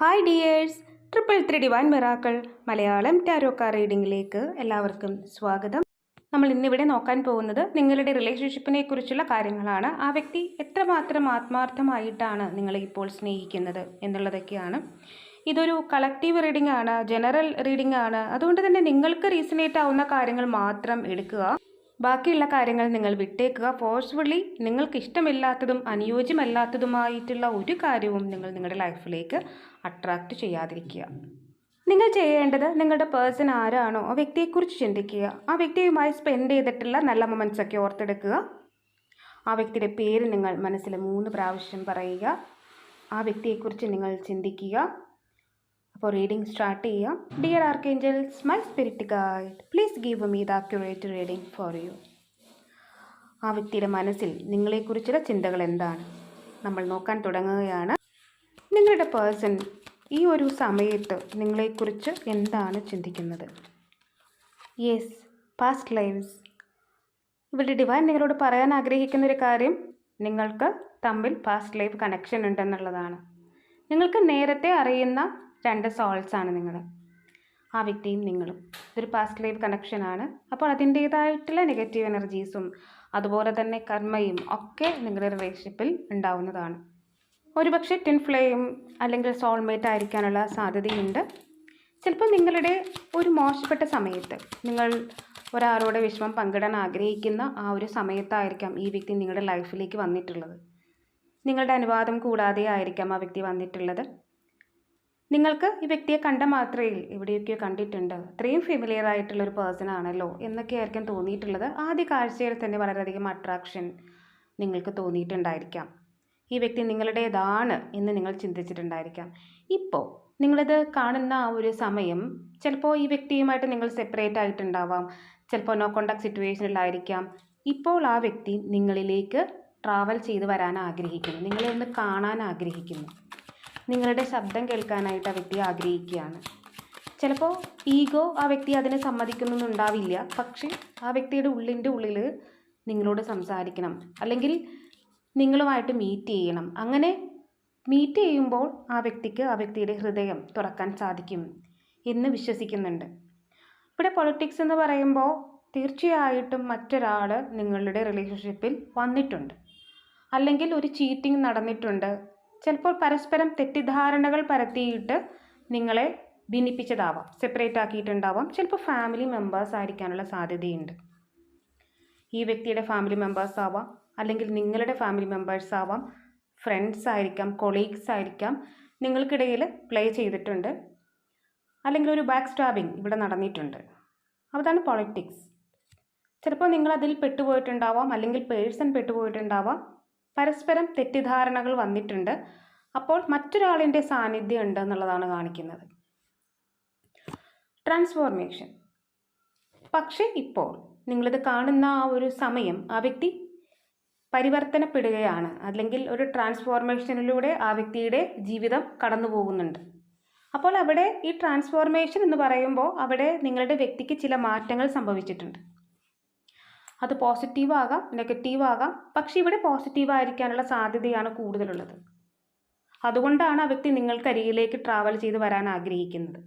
Hi dears triple three divine miracle Malayalam tarot card റീഡിങ്ങിലേക്ക് എല്ലാവർക്കും സ്വാഗതം. നമ്മൾ ഇന്നിവിടെ നോക്കാൻ പോകുന്നത് നിങ്ങളുടെ റിലേഷൻഷിപ്പിനെ കുറിച്ചുള്ള കാര്യങ്ങളാണ്. ആ വ്യക്തി എത്രമാത്രം ആത്മാർത്ഥമായിട്ടാണ് നിങ്ങളെ ഇപ്പോൾ സ്നേഹിക്കുന്നത് എന്നുള്ളതൊക്കെയാണ്. ഇതൊരു കളക്റ്റീവ് റീഡിംഗ് ആണ് ജനറൽ റീഡിംഗ് ആണ്. അതുകൊണ്ട് തന്നെ നിങ്ങൾക്ക് റീസണേറ്റ് ആവുന്ന കാര്യങ്ങൾ മാത്രം എടുക്കുക. ബാക്കിയുള്ള കാര്യങ്ങൾ നിങ്ങൾ വിട്ടേക്കുക. ഫോഴ്സ്ഫുള്ളി നിങ്ങൾക്ക് ഇഷ്ടമില്ലാത്തതും അനുയോജ്യമല്ലാത്തതുമായിട്ടുള്ള ഒരു കാര്യവും നിങ്ങൾ നിങ്ങളുടെ ലൈഫിലേക്ക് അട്രാക്റ്റ് ചെയ്യാതിരിക്കുക. നിങ്ങൾ ചെയ്യേണ്ടത് നിങ്ങളുടെ പേഴ്സൺ ആരാണോ ആ വ്യക്തിയെക്കുറിച്ച് ചിന്തിക്കുക. ആ വ്യക്തിയുമായി സ്പെൻഡ് ചെയ്തിട്ടുള്ള നല്ല മൊമെന്റ്സ് ഒക്കെ ഓർത്തെടുക്കുക. ആ വ്യക്തിയുടെ പേര് നിങ്ങൾ മനസ്സിൽ മൂന്ന് പ്രാവശ്യം പറയുക. ആ വ്യക്തിയെക്കുറിച്ച് നിങ്ങൾ ചിന്തിക്കുക. അപ്പോൾ റീഡിംഗ് സ്റ്റാർട്ട് ചെയ്യാം dear archangels my spirit guide please give me the accurate reading for you ആ വ്യക്തിയുടെ മനസ്സിൽ നിങ്ങളെക്കുറിച്ചുള്ള ചിന്തകൾ എന്താണ്? നമ്മൾ നോക്കാൻ തുടങ്ങുകയാണ്. നിങ്ങളുടെ പേഴ്സൺ ഈ ഒരു സമയത്ത് നിങ്ങളെക്കുറിച്ച് എന്താണ് ചിന്തിക്കുന്നത്? യെസ് പാസ്റ്റ് ലൈവ്സ് ഇവിടെ ഡിവൈൻ നിങ്ങളോട് പറയാൻ ആഗ്രഹിക്കുന്ന ഒരു കാര്യം നിങ്ങൾക്ക് തമ്മിൽ പാസ്റ്റ് ലൈഫ് കണക്ഷൻ ഉണ്ടെന്നുള്ളതാണ്. നിങ്ങൾക്ക് നേരത്തെ അറിയുന്ന രണ്ട് സോൾസാണ് നിങ്ങൾ ആ വ്യക്തിയും നിങ്ങളും. ഇതൊരു പാസ്റ്റ് ലൈഫ് കണക്ഷനാണ് അപ്പോൾ അതിന്റേതായിട്ടുള്ള നെഗറ്റീവ് എനർജീസും അതുപോലെ തന്നെ കർമ്മയും ഒക്കെ നിങ്ങളുടെ റിലേഷൻഷിപ്പിൽ ഉണ്ടാവുന്നതാണ്. ഒരുപക്ഷെ ടിൻ ഫ്ലെയിം അല്ലെങ്കിൽ സോൾമേറ്റ് ആയിരിക്കാനുള്ള സാധ്യതയുണ്ട്. ചിലപ്പോൾ നിങ്ങളുടെ ഒരു മോശപ്പെട്ട സമയത്ത് നിങ്ങൾ ഒരാളോട് വിഷമം പങ്കിടാൻ ആഗ്രഹിക്കുന്ന ആ ഒരു സമയത്തായിരിക്കാം ഈ വ്യക്തി നിങ്ങളുടെ ലൈഫിലേക്ക് വന്നിട്ടുള്ളത്. നിങ്ങളുടെ അനുവാദം കൂടാതെ ആയിരിക്കാം ആ വ്യക്തി വന്നിട്ടുള്ളത്. നിങ്ങൾക്ക് ഈ വ്യക്തിയെ കണ്ട മാത്രയിൽ എവിടെയൊക്കെയോ കണ്ടിട്ടുണ്ട്. അത്രയും ഫെമിലിയർ ആയിട്ടുള്ള ഒരു പേഴ്സൺ ആണല്ലോ എന്നൊക്കെ ആയിരിക്കും തോന്നിയിട്ടുള്ളത്. ആദ്യ കാഴ്ചയിൽ തന്നെ വളരെയധികം അട്രാക്ഷൻ നിങ്ങൾക്ക് തോന്നിയിട്ടുണ്ടായിരിക്കാം. ഈ വ്യക്തി നിങ്ങളുടേതാണ് എന്ന് നിങ്ങൾ ചിന്തിച്ചിട്ടുണ്ടായിരിക്കാം. ഇപ്പോൾ നിങ്ങളിത് കാണുന്ന ആ ഒരു സമയം ചിലപ്പോൾ ഈ വ്യക്തിയുമായിട്ട് നിങ്ങൾ സെപ്പറേറ്റ് ആയിട്ടുണ്ടാവാം. ചിലപ്പോൾ നോ കോണ്ടാക്ട് സിറ്റുവേഷനിലായിരിക്കാം ഇപ്പോൾ ആ വ്യക്തി നിങ്ങളിലേക്ക് ട്രാവൽ ചെയ്ത് വരാൻ ആഗ്രഹിക്കുന്നു. നിങ്ങളെ ഒന്ന് കാണാൻ ആഗ്രഹിക്കുന്നു. നിങ്ങളുടെ ശബ്ദം കേൾക്കാനായിട്ട് ആ വ്യക്തി ആഗ്രഹിക്കുകയാണ്. ചിലപ്പോൾ ഈഗോ ആ വ്യക്തി അതിനെ സമ്മതിക്കുന്നുണ്ടാവില്ല പക്ഷേ ആ വ്യക്തിയുടെ ഉള്ളിന്റെ ഉള്ളിൽ നിങ്ങളോട് സംസാരിക്കണം. അല്ലെങ്കിൽ നിങ്ങളുമായിട്ട് മീറ്റ് ചെയ്യണം. അങ്ങനെ മീറ്റ് ചെയ്യുമ്പോൾ ആ വ്യക്തിക്ക് ആ വ്യക്തിയുടെ ഹൃദയം തുറക്കാൻ സാധിക്കും എന്ന് വിശ്വസിക്കുന്നുണ്ട്. ഇവിടെ പൊളിറ്റിക്സ് എന്ന് പറയുമ്പോൾ തീർച്ചയായിട്ടും മറ്റൊരാൾ നിങ്ങളുടെ റിലേഷൻഷിപ്പിൽ വന്നിട്ടുണ്ട്. അല്ലെങ്കിൽ ഒരു ചീറ്റിംഗ് നടന്നിട്ടുണ്ട്. ചിലപ്പോൾ പരസ്പരം തെറ്റിദ്ധാരണകൾ പരത്തിയിട്ട് നിങ്ങളെ ഭിന്നിപ്പിച്ചതാവാം. സെപ്പറേറ്റ് ആക്കിയിട്ടുണ്ടാവാം. ചിലപ്പോൾ ഫാമിലി മെമ്പേഴ്സ് ആയിരിക്കാനുള്ള സാധ്യതയുണ്ട്. ഈ വ്യക്തിയുടെ ഫാമിലി മെമ്പേഴ്സ് ആവാം. അല്ലെങ്കിൽ നിങ്ങളുടെ ഫാമിലി മെമ്പേഴ്സ് ആവാം ഫ്രണ്ട്സ് ആയിരിക്കാം കൊളീഗ്സ് ആയിരിക്കാം നിങ്ങൾക്കിടയിൽ പ്ലേ ചെയ്തിട്ടുണ്ട്. അല്ലെങ്കിൽ ഒരു ബാക്ക് സ്റ്റാബിങ് ഇവിടെ നടന്നിട്ടുണ്ട്. അതാണ് പൊളിറ്റിക്സ് ചിലപ്പോൾ നിങ്ങളതിൽ പെട്ടുപോയിട്ടുണ്ടാവാം അല്ലെങ്കിൽ പേഴ്സൺ പെട്ടുപോയിട്ടുണ്ടാവാം. പരസ്പരം തെറ്റിദ്ധാരണകൾ വന്നിട്ടുണ്ട്. അപ്പോൾ മറ്റൊരാളിന്റെ സാന്നിധ്യം ഉണ്ട് എന്നുള്ളതാണ് കാണിക്കുന്നത്. ട്രാൻസ്ഫോർമേഷൻ പക്ഷേ ഇപ്പോൾ നിങ്ങളിത് കാണുന്ന ആ ഒരു സമയം ആ വ്യക്തി പരിവർത്തനപ്പെടുകയാണ്. അല്ലെങ്കിൽ ഒരു ട്രാൻസ്ഫോർമേഷനിലൂടെ ആ വ്യക്തിയുടെ ജീവിതം കടന്നു പോകുന്നുണ്ട് അപ്പോൾ അവിടെ ഈ ട്രാൻസ്ഫോർമേഷൻ എന്ന് പറയുമ്പോൾ അവിടെ നിങ്ങളുടെ വ്യക്തിക്ക് ചില മാറ്റങ്ങൾ സംഭവിച്ചിട്ടുണ്ട്. അത് പോസിറ്റീവ് ആകാം നെഗറ്റീവ് ആകാം. പക്ഷേ ഇവിടെ പോസിറ്റീവ് ആയിരിക്കാനുള്ള സാധ്യതയാണ് കൂടുതലുള്ളത്. അതുകൊണ്ടാണ് ആ വ്യക്തി നിങ്ങൾക്കരികിലേക്ക് ട്രാവൽ ചെയ്ത് വരാൻ ആഗ്രഹിക്കുന്നത്.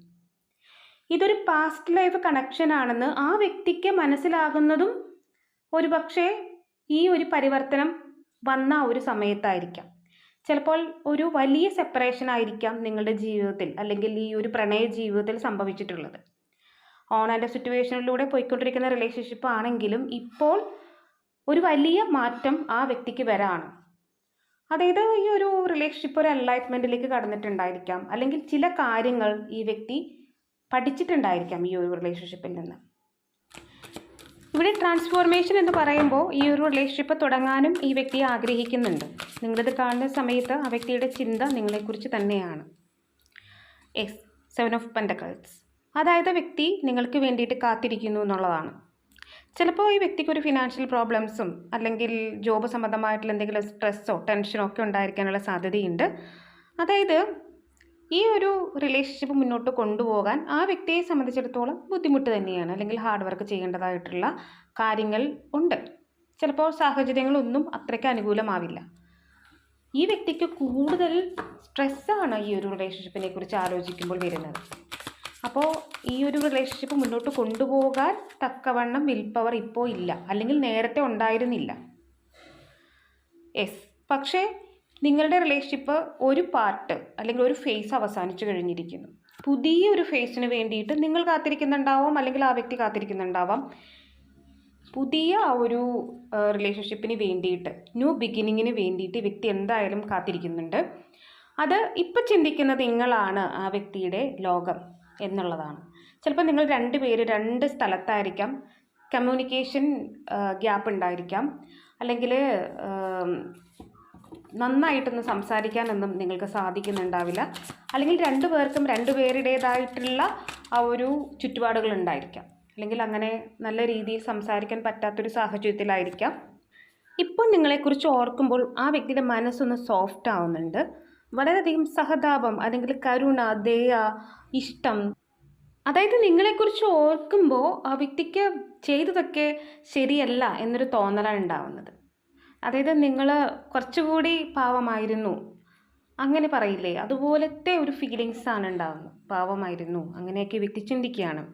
ഇതൊരു പാസ്റ്റ് ലൈഫ് കണക്ഷൻ ആണെന്ന് ആ വ്യക്തിക്ക് മനസ്സിലാകുന്നതും ഒരുപക്ഷെ ഈ ഒരു പരിവർത്തനം വന്ന ഒരു സമയത്തായിരിക്കാം. ചിലപ്പോൾ ഒരു വലിയ സെപ്പറേഷൻ ആയിരിക്കാം നിങ്ങളുടെ ജീവിതത്തിൽ അല്ലെങ്കിൽ ഈ ഒരു പ്രണയ ജീവിതത്തിൽ സംഭവിച്ചിട്ടുള്ളത്. ഓൺ ആൻഡ് സിറ്റുവേഷനിലൂടെ പോയിക്കൊണ്ടിരിക്കുന്ന റിലേഷൻഷിപ്പ് ആണെങ്കിലും ഇപ്പോൾ ഒരു വലിയ മാറ്റം ആ വ്യക്തിക്ക് വരാണ്. അതായത് ഈ ഒരു റിലേഷൻഷിപ്പ് ഒരു അലൈറ്റ്മെന്റിലേക്ക് കടന്നിട്ടുണ്ടായിരിക്കാം. അല്ലെങ്കിൽ ചില കാര്യങ്ങൾ ഈ വ്യക്തി പഠിച്ചിട്ടുണ്ടായിരിക്കാം ഈ ഒരു റിലേഷൻഷിപ്പിൽ നിന്ന്. ഇവിടെ ട്രാൻസ്ഫോർമേഷൻ എന്ന് പറയുമ്പോൾ ഈ ഒരു റിലേഷൻഷിപ്പ് തുടങ്ങാനും ഈ വ്യക്തി ആഗ്രഹിക്കുന്നുണ്ട്. നിങ്ങളിത് കാണുന്ന സമയത്ത് ആ വ്യക്തിയുടെ ചിന്ത നിങ്ങളെക്കുറിച്ച് തന്നെയാണ്. എസ് സെവൻ ഓഫ് പെൻഡക്കൾസ് അതായത് വ്യക്തി നിങ്ങൾക്ക് വേണ്ടിയിട്ട് കാത്തിരിക്കുന്നു എന്നുള്ളതാണ്. ചിലപ്പോൾ ഈ വ്യക്തിക്ക് ഒരു ഫിനാൻഷ്യൽ പ്രോബ്ലംസും അല്ലെങ്കിൽ ജോബ് സംബന്ധമായിട്ടുള്ള എന്തെങ്കിലും സ്ട്രെസ്സോ ടെൻഷനോ ഒക്കെ ഉണ്ടായിരിക്കാനുള്ള സാധ്യതയുണ്ട്. അതായത് ഈ ഒരു റിലേഷൻഷിപ്പ് മുന്നോട്ട് കൊണ്ടുപോകാൻ ആ വ്യക്തിയെ സംബന്ധിച്ചിടത്തോളം ബുദ്ധിമുട്ട് തന്നെയാണ്. അല്ലെങ്കിൽ ഹാർഡ് വർക്ക് ചെയ്യേണ്ടതായിട്ടുള്ള കാര്യങ്ങൾ ഉണ്ട്. ചിലപ്പോൾ സാഹചര്യങ്ങളൊന്നും അത്രയ്ക്ക് അനുകൂലമാവില്ല. ഈ വ്യക്തിക്ക് കൂടുതൽ സ്ട്രെസ്സാണ് ഈ ഒരു റിലേഷൻഷിപ്പിനെ കുറിച്ച് ആലോചിക്കുമ്പോൾ വരുന്നത്. അപ്പോൾ ഈ ഒരു റിലേഷൻഷിപ്പ് മുന്നോട്ട് കൊണ്ടുപോകാൻ തക്കവണ്ണം വിൽ പവർ ഇപ്പോൾ ഇല്ല. അല്ലെങ്കിൽ നേരത്തെ ഉണ്ടായിരുന്നില്ല. യെസ് പക്ഷേ നിങ്ങളുടെ റിലേഷൻഷിപ്പ് ഒരു പാർട്ട് അല്ലെങ്കിൽ ഒരു ഫേസ് അവസാനിച്ചു കഴിഞ്ഞിരിക്കുന്നു. പുതിയ ഒരു ഫേസിന് വേണ്ടിയിട്ട് നിങ്ങൾ കാത്തിരിക്കുന്നുണ്ടാവാം അല്ലെങ്കിൽ ആ വ്യക്തി കാത്തിരിക്കുന്നുണ്ടാവാം. പുതിയ ആ ഒരു റിലേഷൻഷിപ്പിന് വേണ്ടിയിട്ട് ന്യൂ ബിഗിനിങ്ങിന് വേണ്ടിയിട്ട് വ്യക്തി എന്തായാലും കാത്തിരിക്കുന്നുണ്ട്. അത് ഇപ്പം ചിന്തിക്കുന്നത് നിങ്ങളാണ് ആ വ്യക്തിയുടെ ലോകം എന്നുള്ളതാണ്. ചിലപ്പോൾ നിങ്ങൾ രണ്ട് പേര് രണ്ട് സ്ഥലത്തായിരിക്കാം. കമ്മ്യൂണിക്കേഷൻ ഗ്യാപ്പ് ഉണ്ടായിരിക്കാം. അല്ലെങ്കിൽ നന്നായിട്ടൊന്ന് സംസാരിക്കാനൊന്നും നിങ്ങൾക്ക് സാധിക്കുന്നുണ്ടാവില്ല. അല്ലെങ്കിൽ രണ്ടു പേർക്കും രണ്ടു പേരുടേതായിട്ടുള്ള ആ ഒരു ചുറ്റുപാടുകൾ ഉണ്ടായിരിക്കാം. അല്ലെങ്കിൽ അങ്ങനെ നല്ല രീതിയിൽ സംസാരിക്കാൻ പറ്റാത്തൊരു സാഹചര്യത്തിലായിരിക്കാം. ഇപ്പോൾ നിങ്ങളെക്കുറിച്ച് ഓർക്കുമ്പോൾ ആ വ്യക്തിയുടെ മനസ്സൊന്ന് സോഫ്റ്റ് ആവുന്നുണ്ട്. വളരെയധികം സഹതാപം അല്ലെങ്കിൽ കരുണ ദയ ഇഷ്ടം. അതായത് നിങ്ങളെക്കുറിച്ച് ഓർക്കുമ്പോൾ ആ വ്യക്തിക്ക് ചെയ്തതൊക്കെ ശരിയല്ല എന്നൊരു തോന്നലാണ് ഉണ്ടാവുന്നത്. അതായത് നിങ്ങൾ കുറച്ചുകൂടി പാവമായിരുന്നു. അങ്ങനെ പറയില്ലേ? അതുപോലത്തെ ഒരു ഫീലിങ്സാണ് ഉണ്ടാകുന്നത് പാവമായിരുന്നു. അങ്ങനെയൊക്കെ വ്യക്തി ചിന്തിക്കുകയാണ്.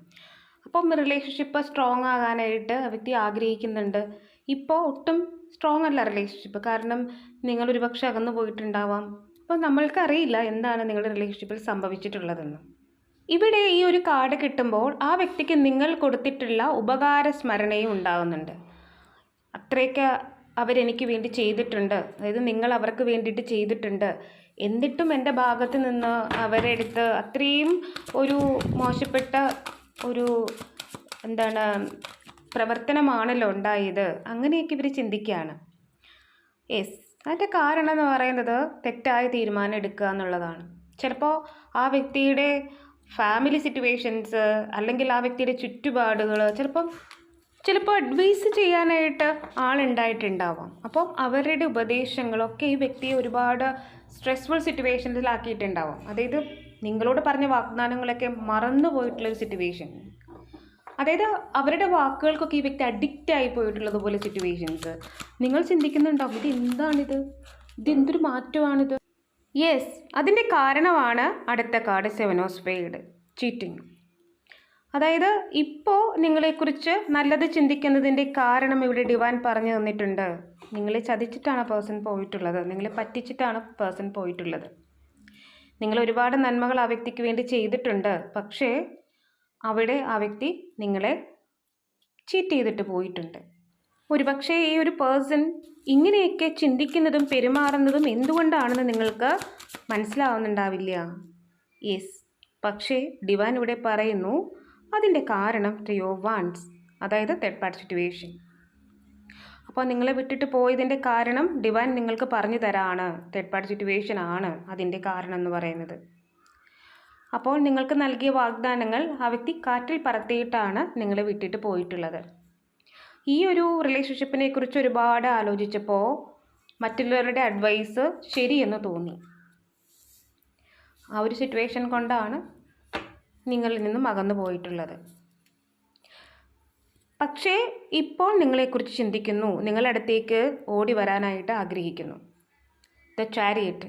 അപ്പം റിലേഷൻഷിപ്പ് സ്ട്രോങ് ആകാനായിട്ട് വ്യക്തി ആഗ്രഹിക്കുന്നുണ്ട്. ഇപ്പോൾ ഒട്ടും സ്ട്രോങ് അല്ല റിലേഷൻഷിപ്പ് കാരണം നിങ്ങളൊരു പക്ഷെ അകന്നു പോയിട്ടുണ്ടാവാം. അപ്പോൾ നമ്മൾക്കറിയില്ല എന്താണ് നിങ്ങളുടെ റിലേഷൻഷിപ്പിൽ സംഭവിച്ചിട്ടുള്ളതെന്ന്. ഇവിടെ ഈ ഒരു കാർഡ് കിട്ടുമ്പോൾ ആ വ്യക്തിക്ക് നിങ്ങൾ കൊടുത്തിട്ടുള്ള ഉപകാര സ്മരണയും ഉണ്ടാകുന്നുണ്ട് അത്രയൊക്കെ അവരെനിക്ക് വേണ്ടി ചെയ്തിട്ടുണ്ട്. അതായത് നിങ്ങൾ അവർക്ക് വേണ്ടിയിട്ട് ചെയ്തിട്ടുണ്ട്. എന്നിട്ടും എന്റെ ഭാഗത്ത് നിന്ന് അവരെടുത്ത് അത്രയും ഒരു മോശപ്പെട്ട ഒരു എന്താണ് പ്രവർത്തനമാണല്ലോ ഉണ്ടായത്. അങ്ങനെയൊക്കെ ഇവർ ചിന്തിക്കുകയാണ്. യെസ് അതിന്റെ കാരണം എന്ന് പറയുന്നത് തെറ്റായ തീരുമാനം എടുക്കുക എന്നുള്ളതാണ്. ചിലപ്പോൾ ആ വ്യക്തിയുടെ ഫാമിലി സിറ്റുവേഷൻസ് അല്ലെങ്കിൽ ആ വ്യക്തിയുടെ ചുറ്റുപാടുകൾ ചിലപ്പം ചിലപ്പോൾ അഡ്വൈസ് ചെയ്യാനായിട്ട് ആളുണ്ടായിട്ടുണ്ടാവാം. അപ്പം അവരുടെ ഉപദേശങ്ങളൊക്കെ ഈ വ്യക്തിയെ ഒരുപാട് സ്ട്രെസ്ഫുൾ സിറ്റുവേഷൻസിലാക്കിയിട്ടുണ്ടാവാം അതായത് നിങ്ങളോട് പറഞ്ഞ വാഗ്ദാനങ്ങളൊക്കെ മറന്നു പോയിട്ടുള്ളൊരു സിറ്റുവേഷൻ അതായത് അവരുടെ വാക്കുകൾക്കൊക്കെ ഈ വ്യക്തി അഡിക്റ്റ് ആയി പോയിട്ടുള്ളത് പോലെ സിറ്റുവേഷൻസ് നിങ്ങൾ ചിന്തിക്കുന്നുണ്ടാവും ഇത് എന്താണിത്? ഇത് എന്തൊരു മാറ്റമാണിത്? യെസ് അതിന്റെ കാരണമാണ് അടുത്ത card seven of spade cheating അതായത് ഇപ്പോൾ നിങ്ങളെക്കുറിച്ച് നല്ലത് ചിന്തിക്കുന്നതിന്റെ കാരണം ഇവിടെ ഡിവാൻ പറഞ്ഞു തന്നിട്ടുണ്ട്. നിങ്ങളെ ചതിച്ചിട്ടാണ് പേഴ്സൺ പോയിട്ടുള്ളത്. നിങ്ങളെ പറ്റിച്ചിട്ടാണ് പേഴ്സൺ പോയിട്ടുള്ളത്. നിങ്ങൾ ഒരുപാട് നന്മകൾ ആ വ്യക്തിക്ക് വേണ്ടി ചെയ്തിട്ടുണ്ട്. പക്ഷേ അവിടെ ആ വ്യക്തി നിങ്ങളെ ചീറ്റ് ചെയ്തിട്ട് പോയിട്ടുണ്ട്. ഒരുപക്ഷേ ഈ ഒരു പേഴ്സൺ ഇങ്ങനെയൊക്കെ ചിന്തിക്കുന്നതും പെരുമാറുന്നതും എന്തുകൊണ്ടാണെന്ന് നിങ്ങൾക്ക് മനസ്സിലാവുന്നുണ്ടാവില്ല? യെസ്. പക്ഷേ ഡിവാൻ ഇവിടെ പറയുന്നു അതിന്റെ കാരണം ട്രിയോ വൺസ് അതായത് തേർഡ് പാർട്ടി സിറ്റുവേഷൻ അപ്പോൾ നിങ്ങളെ വിട്ടിട്ട് പോയതിന്റെ കാരണം ഡിവൈൻ നിങ്ങൾക്ക് പറഞ്ഞു തരാണ്. തേർഡ് പാർട്ടി സിറ്റുവേഷൻ ആണ് അതിന്റെ കാരണം എന്ന് പറയുന്നത്. അപ്പോൾ നിങ്ങൾക്ക് നൽകിയ വാഗ്ദാനങ്ങൾ ആ വ്യക്തി കാറ്റിൽ പറത്തിയിട്ടാണ് നിങ്ങളെ വിട്ടിട്ട് പോയിട്ടുള്ളത്. ഈ ഒരു റിലേഷൻഷിപ്പിനെ കുറിച്ച് ഒരുപാട് ആലോചിച്ചപ്പോൾ മറ്റുള്ളവരുടെ അഡ്വൈസ് ശരിയെന്ന് തോന്നി. ആ ഒരു സിറ്റുവേഷൻ കൊണ്ടാണ് നിങ്ങളിൽ നിന്നും അകന്നു പോയിട്ടുള്ളത്. പക്ഷേ ഇപ്പോൾ നിങ്ങളെക്കുറിച്ച് ചിന്തിക്കുന്നു. നിങ്ങളടുത്തേക്ക് ഓടി വരാനായിട്ട് ആഗ്രഹിക്കുന്നു. The chariot.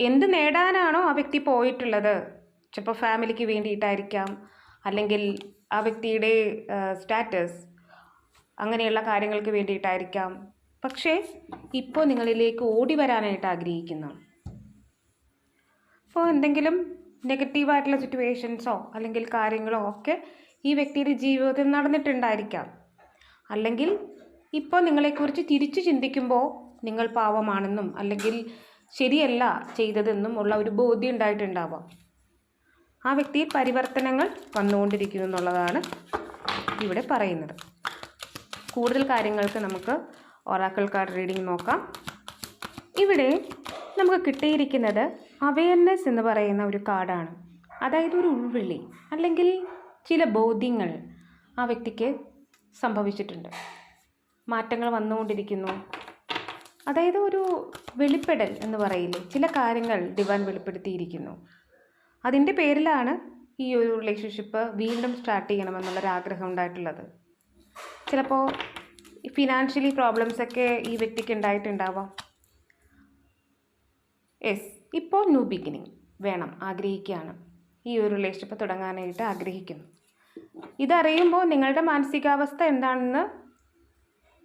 എന്ത് നേടാനാണോ ആ വ്യക്തി പോയിട്ടുള്ളത്? ചിലപ്പോൾ ഫാമിലിക്ക് വേണ്ടിയിട്ടായിരിക്കാം. അല്ലെങ്കിൽ ആ വ്യക്തിയുടെ സ്റ്റാറ്റസ്. അങ്ങനെയുള്ള കാര്യങ്ങൾക്ക് വേണ്ടിയിട്ടായിരിക്കാം. പക്ഷേ ഇപ്പോൾ നിങ്ങളിലേക്ക് ഓടി വരാനായിട്ട് ആഗ്രഹിക്കുന്നു. അപ്പോൾ എന്തെങ്കിലും നെഗറ്റീവായിട്ടുള്ള സിറ്റുവേഷൻസോ അല്ലെങ്കിൽ കാര്യങ്ങളോ ഒക്കെ ഈ വ്യക്തിയുടെ ജീവിതത്തിൽ നടന്നിട്ടുണ്ടായിരിക്കാം. അല്ലെങ്കിൽ ഇപ്പോൾ നിങ്ങളെക്കുറിച്ച് തിരിച്ചു ചിന്തിക്കുമ്പോൾ നിങ്ങൾ പാവമാണെന്നും അല്ലെങ്കിൽ ശരിയല്ല ചെയ്തതെന്നും ഉള്ള ഒരു ബോധ്യം ഉണ്ടായിട്ടുണ്ടാവാം. ആ വ്യക്തിയിൽ പരിവർത്തനങ്ങൾ വന്നുകൊണ്ടിരിക്കുന്നു എന്നുള്ളതാണ് ഇവിടെ പറയുന്നത്. കൂടുതൽ കാര്യങ്ങൾക്ക് നമുക്ക് ഒറാക്കിൾ കാർഡ് റീഡിംഗ് നോക്കാം. ഇവിടെ നമുക്ക് കിട്ടിയിരിക്കുന്നത് അവയർനെസ് എന്ന് പറയുന്ന ഒരു കാർഡാണ് അതായത് ഒരു ഉൾവിളി അല്ലെങ്കിൽ ചില ബോധ്യങ്ങൾ ആ വ്യക്തിക്ക് സംഭവിച്ചിട്ടുണ്ട്. മാറ്റങ്ങൾ വന്നുകൊണ്ടിരിക്കുന്നു. അതായത് ഒരു വെളിപ്പെടൽ എന്ന് പറയില്ലേ ചില കാര്യങ്ങൾ ദിവാൻ വെളിപ്പെടുത്തിയിരിക്കുന്നു. അതിന്റെ പേരിലാണ് ഈ ഒരു റിലേഷൻഷിപ്പ് വീണ്ടും സ്റ്റാർട്ട് ചെയ്യണമെന്നുള്ളൊരാഗ്രഹം ഉണ്ടായിട്ടുള്ളത്. ചിലപ്പോൾ ഫിനാൻഷ്യലി പ്രോബ്ലംസൊക്കെ ഈ വ്യക്തിക്ക് ഉണ്ടായിട്ടുണ്ടാവാം. യെസ് ഇപ്പോൾ ന്യൂ ബിഗിനിങ് വേണം ആഗ്രഹിക്കുകയാണ്. ഈ ഒരു റിലേഷൻഷിപ്പ് തുടങ്ങാനായിട്ട് ആഗ്രഹിക്കുന്നു. ഇതറിയുമ്പോൾ നിങ്ങളുടെ മാനസികാവസ്ഥ എന്താണെന്ന്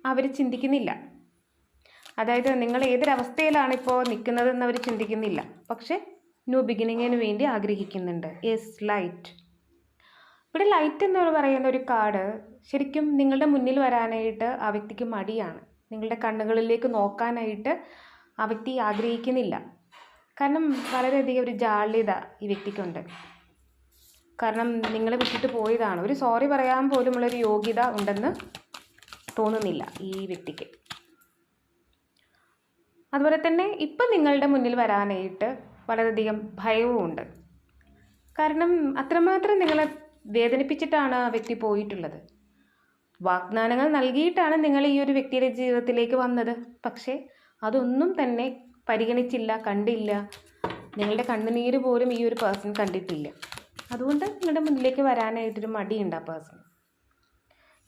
അവർ ചിന്തിക്കുന്നില്ല. അതായത് നിങ്ങൾ ഏതൊരവസ്ഥയിലാണ് ഇപ്പോൾ നിൽക്കുന്നതെന്ന് അവർ ചിന്തിക്കുന്നില്ല. പക്ഷേ ന്യൂ ബിഗിനിങ്ങിന് വേണ്ടി ആഗ്രഹിക്കുന്നുണ്ട്. Yes light. ഇവിടെ ലൈറ്റ് എന്ന് പറയുന്ന ഒരു കാർഡ് ശരിക്കും നിങ്ങളുടെ മുന്നിൽ വരാനായിട്ട് ആ വ്യക്തിക്ക് മടിയാണ്. നിങ്ങളുടെ കണ്ണുകളിലേക്ക് നോക്കാനായിട്ട് ആ വ്യക്തി ആഗ്രഹിക്കുന്നില്ല. കാരണം വളരെയധികം ഒരു ജാള്യത ഈ വ്യക്തിക്കുണ്ട്. കാരണം നിങ്ങളെ വിട്ടിട്ട് പോയതാണ്. ഒരു സോറി പറയാൻ പോലുമുള്ളൊരു യോഗ്യത ഉണ്ടെന്ന് തോന്നുന്നില്ല ഈ വ്യക്തിക്ക്. അതുപോലെ തന്നെ ഇപ്പം നിങ്ങളുടെ മുന്നിൽ വരാനായിട്ട് വളരെയധികം ഭയവും ഉണ്ട്. കാരണം അത്രമാത്രം നിങ്ങളെ വേദനിപ്പിച്ചിട്ടാണ് ആ വ്യക്തി പോയിട്ടുള്ളത്. വാഗ്ദാനങ്ങൾ നൽകിയിട്ടാണ് നിങ്ങൾ ഈ ഒരു വ്യക്തിയുടെ ജീവിതത്തിലേക്ക് വന്നത്. പക്ഷേ അതൊന്നും തന്നെ പരിഗണിച്ചില്ല കണ്ടില്ല. നിങ്ങളുടെ കണ്ണുനീര് പോലും ഈ ഒരു പേഴ്സൺ കണ്ടിട്ടില്ല. അതുകൊണ്ട് നിങ്ങളുടെ മുന്നിലേക്ക് വരാനായിട്ടൊരു മടിയുണ്ട് ആ പേഴ്സൺ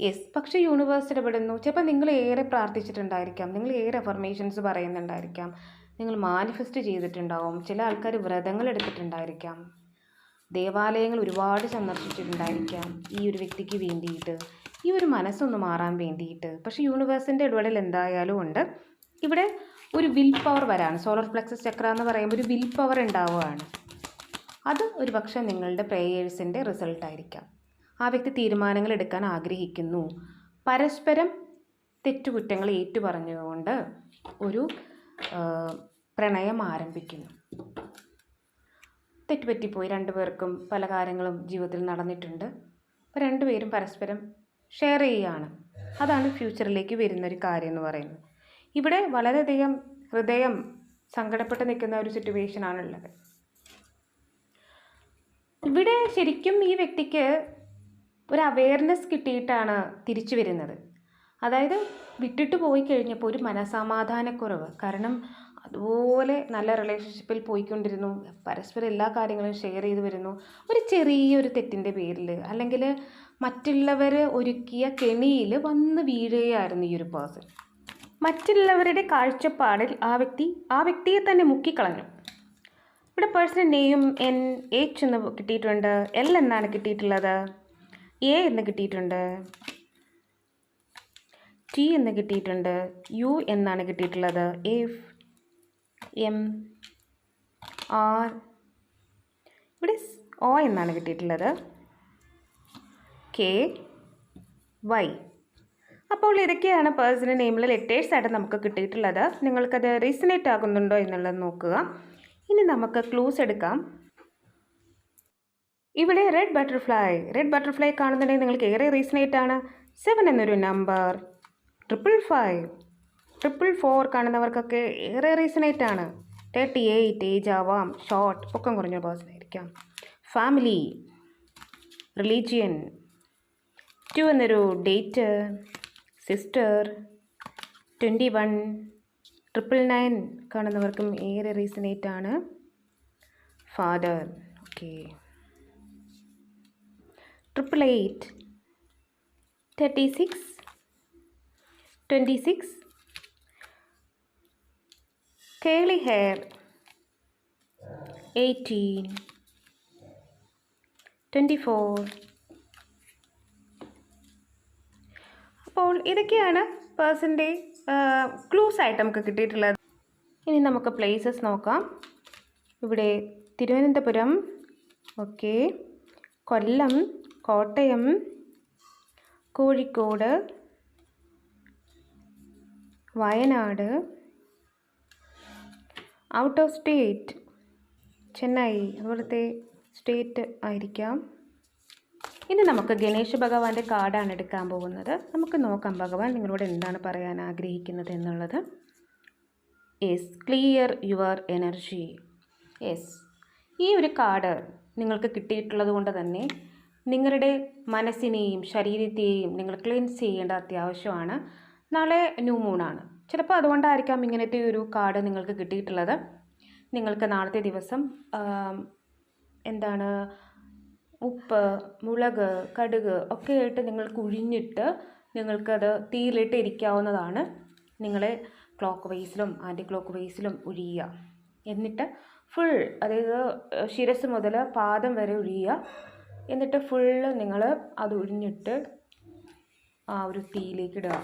യെസ് പക്ഷേ യൂണിവേഴ്സ് ഇടപെടുന്നു. ചിലപ്പോൾ നിങ്ങൾ ഏറെ പ്രാർത്ഥിച്ചിട്ടുണ്ടായിരിക്കാം. നിങ്ങൾ ഏറെ അഫർമേഷൻസ് പറയുന്നുണ്ടായിരിക്കാം. നിങ്ങൾ മാനിഫെസ്റ്റ് ചെയ്തിട്ടുണ്ടാവും. ചില ആൾക്കാർ വ്രതങ്ങൾ എടുത്തിട്ടുണ്ടായിരിക്കാം. ദേവാലയങ്ങൾ ഒരുപാട് സന്ദർശിച്ചിട്ടുണ്ടായിരിക്കാം. ഈ ഒരു വ്യക്തിക്ക് വേണ്ടിയിട്ട് ഈ ഒരു മനസ്സൊന്ന് മാറാൻ വേണ്ടിയിട്ട്. പക്ഷേ യൂണിവേഴ്സിന്റെ ഇടപെടൽ എന്തായാലും ഉണ്ട്. ഇവിടെ ഒരു വിൽ പവർ വരാണ്. സോളർ പ്ലക്സസ് ചക്ര എന്ന് പറയുമ്പോൾ ഒരു വിൽ പവർ ഉണ്ടാവുകയാണ്. അത് ഒരു പക്ഷേ നിങ്ങളുടെ പ്രേയേഴ്സിന്റെ റിസൾട്ടായിരിക്കാം ആ വ്യക്തി തീരുമാനങ്ങൾ എടുക്കാൻ ആഗ്രഹിക്കുന്നു. പരസ്പരം തെറ്റുകുറ്റങ്ങൾ ഏറ്റുപറഞ്ഞുകൊണ്ട് ഒരു പ്രണയം ആരംഭിക്കുന്നു. തെറ്റുപറ്റിപ്പോയി. രണ്ടുപേർക്കും പല കാര്യങ്ങളും ജീവിതത്തിൽ നടന്നിട്ടുണ്ട്. അപ്പോൾ രണ്ടുപേരും പരസ്പരം ഷെയർ ചെയ്യുകയാണ്. അതാണ് ഫ്യൂച്ചറിലേക്ക് വരുന്നൊരു കാര്യം എന്ന് പറയുന്നത്. ഇവിടെ വളരെയധികം ഹൃദയം സങ്കടപ്പെട്ട് നിൽക്കുന്ന ഒരു സിറ്റുവേഷനാണുള്ളത് ഇവിടെ ശരിക്കും ഈ വ്യക്തിക്ക് ഒരു അവയർനെസ് കിട്ടിയിട്ടാണ് തിരിച്ചു വരുന്നത്. അതായത് വിട്ടിട്ട് പോയി കഴിഞ്ഞപ്പോൾ ഒരു മനസമാധാനക്കുറവ് കാരണം അതുപോലെ നല്ല റിലേഷൻഷിപ്പിൽ പോയിക്കൊണ്ടിരുന്നു. പരസ്പരം എല്ലാ കാര്യങ്ങളും ഷെയർ ചെയ്തു വരുന്നു. ഒരു ചെറിയൊരു തെറ്റിന്റെ പേരിൽ അല്ലെങ്കിൽ മറ്റുള്ളവർ ഒരുക്കിയ കെണിയിൽ വന്ന് വീഴുകയായിരുന്നു ഈ ഒരു പേഴ്സൺ മറ്റുള്ളവരുടെ കാഴ്ചപ്പാടിൽ ആ വ്യക്തി ആ വ്യക്തിയെ തന്നെ മുക്കിക്കളഞ്ഞു. ഇവിടെ പേഴ്സണൽ നെയ്യും എൻ എച്ച് എന്ന് കിട്ടിയിട്ടുണ്ട് എൽ എന്നാണ് കിട്ടിയിട്ടുള്ളത് എ എന്ന് കിട്ടിയിട്ടുണ്ട് ടി എന്ന് കിട്ടിയിട്ടുണ്ട് യു എന്നാണ് കിട്ടിയിട്ടുള്ളത് എഫ് എം ആർ ഇവിടെ ഒ എന്നാണ് കിട്ടിയിട്ടുള്ളത് കെ വൈ അപ്പോൾ ഇതൊക്കെയാണ് പേഴ്സണൽ നെയിമിൽ ലെറ്റേഴ്സ് ആയിട്ട് നമുക്ക് കിട്ടിയിട്ടുള്ളത്. നിങ്ങൾക്കത് റീസണേറ്റ് ആകുന്നുണ്ടോ എന്നുള്ളത് നോക്കുക. ഇനി നമുക്ക് ക്ലൂസ് എടുക്കാം. ഇവിടെ റെഡ് ബട്ടർഫ്ലൈ റെഡ് ബട്ടർഫ്ലൈ കാണുന്നുണ്ടെങ്കിൽ നിങ്ങൾക്ക് ഏറെ റീസണേറ്റ് ആണ്. സെവൻ എന്നൊരു number triple five triple four കാണുന്നവർക്കൊക്കെ ഏറെ റീസണേറ്റ് ആണ്. തേർട്ടി എയ്റ്റ് ഏജ് ആവാം. ഷോർട്ട് പൊക്കം കുറഞ്ഞ പേഴ്സൺ ആയിരിക്കാം. ഫാമിലി റിലീജിയൻ ടു എന്നൊരു date sister twenty one triple nine കാണുന്നവർക്കും ഏറെ റീസണേറ്റ് ആണ്. Father okay. Triple eight thirty six twenty six. Curly hair eighteen. Twenty four. അപ്പോൾ ഇതൊക്കെയാണ് പേഴ്സന്റെ ക്ലൂസ് ആയിട്ട് നമുക്ക് കിട്ടിയിട്ടുള്ളത്. ഇനി നമുക്ക് പ്ലേസസ് നോക്കാം. ഇവിടെ Thiruvananthapuram okay. Kollam Kottayam Kozhikode Wayanad out of state Chennai അതുപോലത്തെ സ്റ്റേറ്റ് ആയിരിക്കാം. ഇനി നമുക്ക് ഗണേശ ഭഗവാന്റെ കാർഡാണ് എടുക്കാൻ പോകുന്നത്. നമുക്ക് നോക്കാം ഭഗവാൻ നിങ്ങളോട് എന്താണ് പറയാൻ ആഗ്രഹിക്കുന്നത് എന്നുള്ളത്. Yes clear your energy yes ഈ ഒരു കാർഡ് നിങ്ങൾക്ക് കിട്ടിയിട്ടുള്ളത് കൊണ്ട് തന്നെ നിങ്ങളുടെ മനസ്സിനെയും ശരീരത്തെയും നിങ്ങൾ ക്ലീൻസ് ചെയ്യേണ്ട അത്യാവശ്യമാണ്. നാളെ ന്യൂ മൂണാണ് ചിലപ്പോൾ അതുകൊണ്ടായിരിക്കാം ഇങ്ങനത്തെ ഒരു കാർഡ് നിങ്ങൾക്ക് കിട്ടിയിട്ടുള്ളത്. നിങ്ങൾക്ക് നാളത്തെ ദിവസം എന്താണ് ഉപ്പ് മുളക് കടുക് ഒക്കെ ആയിട്ട് നിങ്ങൾ കുഴിഞ്ഞിട്ട് നിങ്ങൾക്കത് തീയിലിട്ട് ഇരിക്കാവുന്നതാണ് നിങ്ങളെ ക്ലോക്ക് വൈസിലും ആന്റി ക്ലോക്ക് വൈസിലും ഒഴിയുക എന്നിട്ട് ഫുൾ അതായത് ശിരസ് മുതൽ പാദം വരെ ഒഴിയുക എന്നിട്ട് ഫുള്ള് നിങ്ങൾ അത് ഉഴിഞ്ഞിട്ട് ആ ഒരു തീയിലേക്ക് ഇടുക.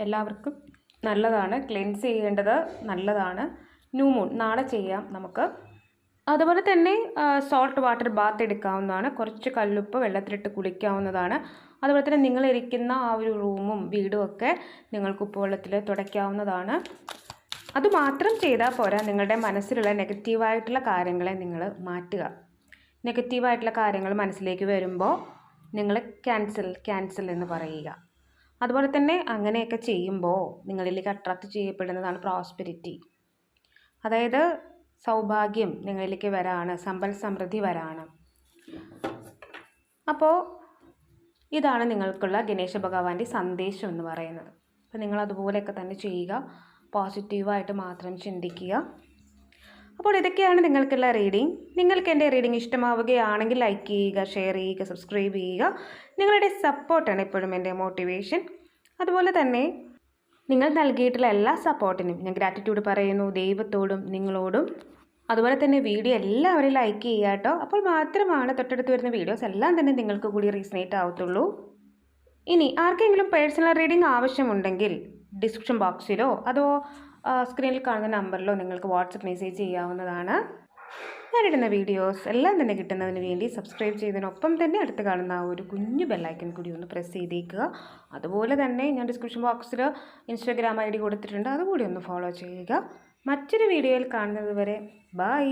എല്ലാവർക്കും നല്ലതാണ്. ക്ലെൻസ് ചെയ്യേണ്ടത് നല്ലതാണ്. ന്യൂമൂൺ നാളെ ചെയ്യാം നമുക്ക്. അതുപോലെ തന്നെ സോൾട്ട് വാട്ടർ ബാത്ത് എടുക്കാവുന്നതാണ്. കുറച്ച് കല്ലുപ്പ് വെള്ളത്തിലിട്ട് കുളിക്കാവുന്നതാണ്. അതുപോലെ തന്നെ നിങ്ങൾ ഇരിക്കുന്ന ആ ഒരു റൂമും വീടും ഒക്കെ നിങ്ങൾക്ക് ഉപ്പുവെള്ളത്തിൽ തുടയ്ക്കാവുന്നതാണ്. അതുമാത്രം ചെയ്താൽ പോരാ നിങ്ങളുടെ മനസ്സിലുള്ള നെഗറ്റീവായിട്ടുള്ള കാര്യങ്ങളെ നിങ്ങൾ മാറ്റുക. നെഗറ്റീവായിട്ടുള്ള കാര്യങ്ങൾ മനസ്സിലേക്ക് വരുമ്പോൾ നിങ്ങൾ ക്യാൻസൽ ക്യാൻസൽ എന്ന് പറയുക. അതുപോലെ തന്നെ അങ്ങനെയൊക്കെ ചെയ്യുമ്പോൾ നിങ്ങളിലേക്ക് അട്രാക്റ്റ് ചെയ്യപ്പെടുന്നതാണ് പ്രോസ്പെരിറ്റി അതായത് സൗഭാഗ്യം നിങ്ങളിലേക്ക് വരാണ്. സമ്പൽ സമൃദ്ധി വരാണ്. അപ്പോൾ ഇതാണ് നിങ്ങൾക്കുള്ള ഗണേശ ഭഗവാന്റെ സന്ദേശം എന്ന് പറയുന്നത്. അപ്പോൾ നിങ്ങൾ അതുപോലെയൊക്കെ തന്നെ ചെയ്യുക. പോസിറ്റീവായിട്ട് മാത്രം ചിന്തിക്കുക. അപ്പോൾ ഇതൊക്കെയാണ് നിങ്ങൾക്കുള്ള റീഡിംഗ് നിങ്ങൾക്ക് എന്റെ റീഡിംഗ് ഇഷ്ടമാവുകയാണെങ്കിൽ ലൈക്ക് ചെയ്യുക ഷെയർ ചെയ്യുക സബ്സ്ക്രൈബ് ചെയ്യുക. നിങ്ങളുടെ സപ്പോർട്ടാണ് എപ്പോഴും എന്റെ മോട്ടിവേഷൻ. അതുപോലെ തന്നെ നിങ്ങൾ നൽകിയിട്ടുള്ള എല്ലാ സപ്പോർട്ടിനും ഞാൻ ഗ്രാറ്റിറ്റ്യൂഡ് പറയുന്നു ദൈവത്തോടും നിങ്ങളോടും. അതുപോലെ തന്നെ വീഡിയോ എല്ലാവരും ലൈക്ക് ചെയ്യുക കേട്ടോ. അപ്പോൾ മാത്രമാണ് തൊട്ടടുത്ത് വരുന്ന വീഡിയോസ് എല്ലാം തന്നെ നിങ്ങൾക്ക് കൂടി റീസണേറ്റ് ആവത്തുള്ളൂ. ഇനി ആർക്കെങ്കിലും പേഴ്സണൽ റീഡിംഗ് ആവശ്യമുണ്ടെങ്കിൽ ഡിസ്ക്രിപ്ഷൻ ബോക്സിലോ അതോ സ്ക്രീനിൽ കാണുന്ന നമ്പറിലോ നിങ്ങൾക്ക് വാട്സപ്പ് മെസ്സേജ് ചെയ്യാവുന്നതാണ്. ഞാനിടുന്ന വീഡിയോസ് എല്ലാം തന്നെ കിട്ടുന്നതിന് വേണ്ടി സബ്സ്ക്രൈബ് ചെയ്തതിനൊപ്പം തന്നെ അടുത്ത് കാണുന്ന ആ ഒരു കുഞ്ഞു ബെല്ലൈക്കൻ കൂടി ഒന്ന് പ്രസ് ചെയ്തേക്കുക. അതുപോലെ തന്നെ ഞാൻ ഡിസ്ക്രിപ്ഷൻ ബോക്സിൽ ഇൻസ്റ്റാഗ്രാം ഐ ഡി കൊടുത്തിട്ടുണ്ട്. അതുകൂടി ഒന്ന് ഫോളോ ചെയ്യുക. മറ്റൊരു വീഡിയോയിൽ കാണുന്നത് വരെ ബൈ.